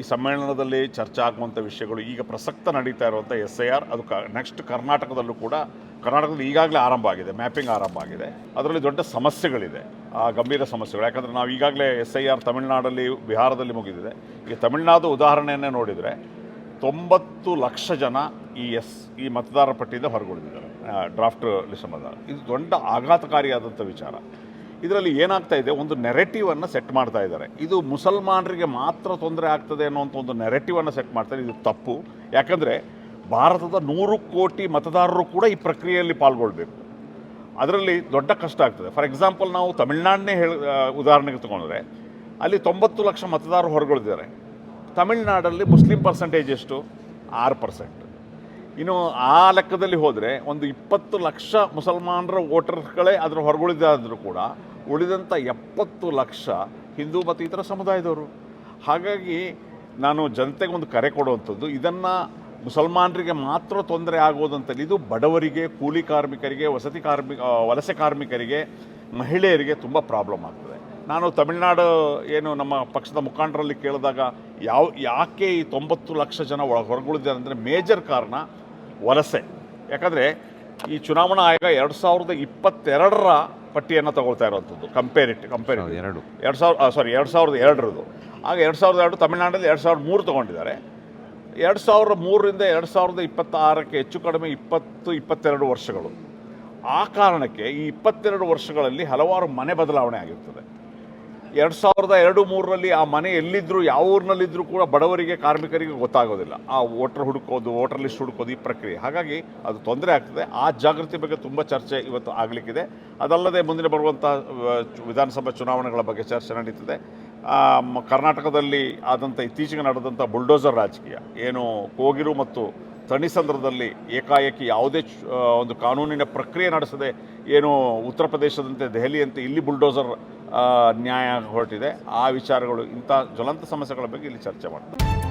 ಈ ಸಮ್ಮೇಳನದಲ್ಲಿ ಚರ್ಚೆ ಆಗುವಂಥ ವಿಷಯಗಳು ಈಗ ಪ್ರಸಕ್ತ ನಡೀತಾ ಇರುವಂಥ ಎಸ್ ಐ ಆರ್ ಅದು ಕ ನೆಕ್ಸ್ಟ್ ಕರ್ನಾಟಕದಲ್ಲೂ ಕೂಡ, ಕರ್ನಾಟಕದಲ್ಲಿ ಈಗಾಗಲೇ ಆರಂಭ ಆಗಿದೆ ಮ್ಯಾಪಿಂಗ್ ಆರಂಭ ಆಗಿದೆ. ಅದರಲ್ಲಿ ದೊಡ್ಡ ಸಮಸ್ಯೆಗಳಿದೆ, ಆ ಗಂಭೀರ ಸಮಸ್ಯೆಗಳು. ಯಾಕಂದರೆ ನಾವು ಈಗಾಗಲೇ ಎಸ್ ಐ ಆರ್ ತಮಿಳುನಾಡಲ್ಲಿ, ಬಿಹಾರದಲ್ಲಿ ಮುಗಿದಿದೆ. ಈಗ ತಮಿಳುನಾಡು ಉದಾಹರಣೆಯನ್ನೇ ನೋಡಿದರೆ, ತೊಂಬತ್ತು ಲಕ್ಷ ಜನ ಈ ಎಸ್, ಈ ಮತದಾರರ ಪಟ್ಟಿಯಿಂದ ಹೊರಗುಳಿದಿದ್ದಾರೆ ಡ್ರಾಫ್ಟ್ ಲಿಸ್ಟ್ ಮತದಾರ ಇದು ದೊಡ್ಡ ಆಘಾತಕಾರಿಯಾದಂಥ ವಿಚಾರ. ಇದರಲ್ಲಿ ಏನಾಗ್ತಾ ಇದೆ, ಒಂದು ನೆರೆಟಿವನ್ನು ಸೆಟ್ ಮಾಡ್ತಾ ಇದ್ದಾರೆ. ಇದು ಮುಸಲ್ಮಾನರಿಗೆ ಮಾತ್ರ ತೊಂದರೆ ಆಗ್ತದೆ ಅನ್ನೋಂಥ ಒಂದು ನೆರೆಟಿವನ್ನು ಸೆಟ್ ಮಾಡ್ತಾರೆ ಇದು ತಪ್ಪು. ಯಾಕಂದರೆ ಭಾರತದ ನೂರು ಕೋಟಿ ಮತದಾರರು ಕೂಡ ಈ ಪ್ರಕ್ರಿಯೆಯಲ್ಲಿ ಪಾಲ್ಗೊಳ್ಬೇಕು. ಅದರಲ್ಲಿ ದೊಡ್ಡ ಕಷ್ಟ ಆಗ್ತದೆ. ಫಾರ್ ಎಕ್ಸಾಂಪಲ್ ನಾವು ತಮಿಳ್ನಾಡನ್ನೇ ಹೇಳಿ ಉದಾಹರಣೆಗೆ ತಗೊಂಡ್ರೆ, ಅಲ್ಲಿ ತೊಂಬತ್ತು ಲಕ್ಷ ಮತದಾರರು ಹೊರಗೊಳ್ದಿದ್ದಾರೆ. ತಮಿಳ್ನಾಡಲ್ಲಿ ಮುಸ್ಲಿಂ ಪರ್ಸೆಂಟೇಜ್ ಎಷ್ಟು? ಆರು ಪರ್ಸೆಂಟ್ ಇನ್ನು ಆ ಲೆಕ್ಕದಲ್ಲಿ ಹೋದರೆ ಒಂದು ಇಪ್ಪತ್ತು ಲಕ್ಷ ಮುಸಲ್ಮಾನರ ವೋಟರ್ಗಳೇ ಅದರ ಹೊರಗುಳಿದಾದರೂ ಕೂಡ ಉಳಿದಂಥ ಎಪ್ಪತ್ತು ಲಕ್ಷ ಹಿಂದೂ ಮತ್ತು ಇತರ ಸಮುದಾಯದವರು. ಹಾಗಾಗಿ ನಾನು ಜನತೆಗೆ ಒಂದು ಕರೆ ಕೊಡುವಂಥದ್ದು, ಇದನ್ನು ಮುಸಲ್ಮಾನರಿಗೆ ಮಾತ್ರ ತೊಂದರೆ ಆಗೋದಂತಲ್ಲಿ, ಇದು ಬಡವರಿಗೆ, ಕೂಲಿ ಕಾರ್ಮಿಕರಿಗೆ, ವಸತಿ ಕಾರ್ಮಿಕ ವಲಸೆ ಕಾರ್ಮಿಕರಿಗೆ, ಮಹಿಳೆಯರಿಗೆ ತುಂಬ ಪ್ರಾಬ್ಲಮ್ ಆಗ್ತದೆ. ನಾನು ತಮಿಳುನಾಡು ಏನು ನಮ್ಮ ಪಕ್ಷದ ಮುಖಂಡರಲ್ಲಿ ಕೇಳಿದಾಗ, ಯಾವ, ಯಾಕೆ ಈ ತೊಂಬತ್ತು ಲಕ್ಷ ಜನ ಹೊರಗುಳಿದ್ದಾರೆ ಅಂದರೆ ಮೇಜರ್ ಕಾರಣ ವಲಸೆ. ಯಾಕಂದರೆ ಈ ಚುನಾವಣಾ ಆಯೋಗ ಎರಡು ಸಾವಿರದ ಇಪ್ಪತ್ತೆರಡರ ಪಟ್ಟಿಯನ್ನು ತಗೊಳ್ತಾ ಇರುವಂಥದ್ದು ಕಂಪೇರಿಟ್ ಕಂಪೇರಿಟ್ ಎರಡು ಎರಡು. ಸಾವಿರ ಸಾರಿ ಎರಡು ಸಾವಿರದ ಎರಡರದು. ಆಗ ಎರಡು ಸಾವಿರದ ಎರಡು ತಮಿಳುನಾಡಲ್ಲಿ ಎರಡು ಸಾವಿರದ ಮೂರು ತೊಗೊಂಡಿದ್ದಾರೆ. ಎರಡು ಸಾವಿರದ ಮೂರರಿಂದ ಎರಡು ಸಾವಿರದ ಇಪ್ಪತ್ತಾರಕ್ಕೆ ಹೆಚ್ಚು ಕಡಿಮೆ ಇಪ್ಪತ್ತು ಇಪ್ಪತ್ತೆರಡು ವರ್ಷಗಳು. ಆ ಕಾರಣಕ್ಕೆ ಈ ಇಪ್ಪತ್ತೆರಡು ವರ್ಷಗಳಲ್ಲಿ ಹಲವಾರು ಮನೆ ಬದಲಾವಣೆ ಆಗಿರ್ತದೆ. ಎರಡು ಸಾವಿರದ ಎರಡು ಮೂರರಲ್ಲಿ ಆ ಮನೆ ಎಲ್ಲಿದ್ದರೂ ಯಾವ ಊರಿನಲ್ಲಿದ್ದರೂ ಕೂಡ ಬಡವರಿಗೆ, ಕಾರ್ಮಿಕರಿಗೆ ಗೊತ್ತಾಗೋದಿಲ್ಲ. ಆ ವೋಟರ್ ಹುಡುಕೋದು, ವೋಟರ್ ಲಿಸ್ಟ್ ಹುಡುಕೋದು ಈ ಪ್ರಕ್ರಿಯೆ. ಹಾಗಾಗಿ ಅದು ತೊಂದರೆ ಆಗ್ತದೆ. ಆ ಜಾಗೃತಿ ಬಗ್ಗೆ ತುಂಬ ಚರ್ಚೆ ಇವತ್ತು ಆಗಲಿಕ್ಕಿದೆ. ಅದಲ್ಲದೆ ಮುಂದಿನ ಬರುವಂಥ ವಿಧಾನಸಭಾ ಚುನಾವಣೆಗಳ ಬಗ್ಗೆ ಚರ್ಚೆ ನಡೀತದೆ. ಕರ್ನಾಟಕದಲ್ಲಿ ಆದಂಥ ಇತ್ತೀಚೆಗೆ ನಡೆದಂಥ ಬುಲ್ಡೋಸರ್ ರಾಜಕೀಯ. ಏನು ಕೋಗಿರು ಮತ್ತು ತಣಿಸಂದ್ರದಲ್ಲಿ ಏಕಾಏಕಿ ಯಾವುದೇ ಒಂದು ಕಾನೂನಿನ ಪ್ರಕ್ರಿಯೆ ನಡೆಸದೆ, ಏನು ಉತ್ತರ ಪ್ರದೇಶದಂತೆ ದೆಹಲಿಯಂತೆ ಇಲ್ಲಿ ಬುಲ್ಡೋಸರ್ ನ್ಯಾಯ ಹೊರಟಿದೆ. ಆ ವಿಚಾರಗಳು ಇಂಥ ಜ್ವಲಂತ ಸಮಸ್ಯೆಗಳ ಬಗ್ಗೆ ಇಲ್ಲಿ ಚರ್ಚೆ ಮಾಡ್ತಾರೆ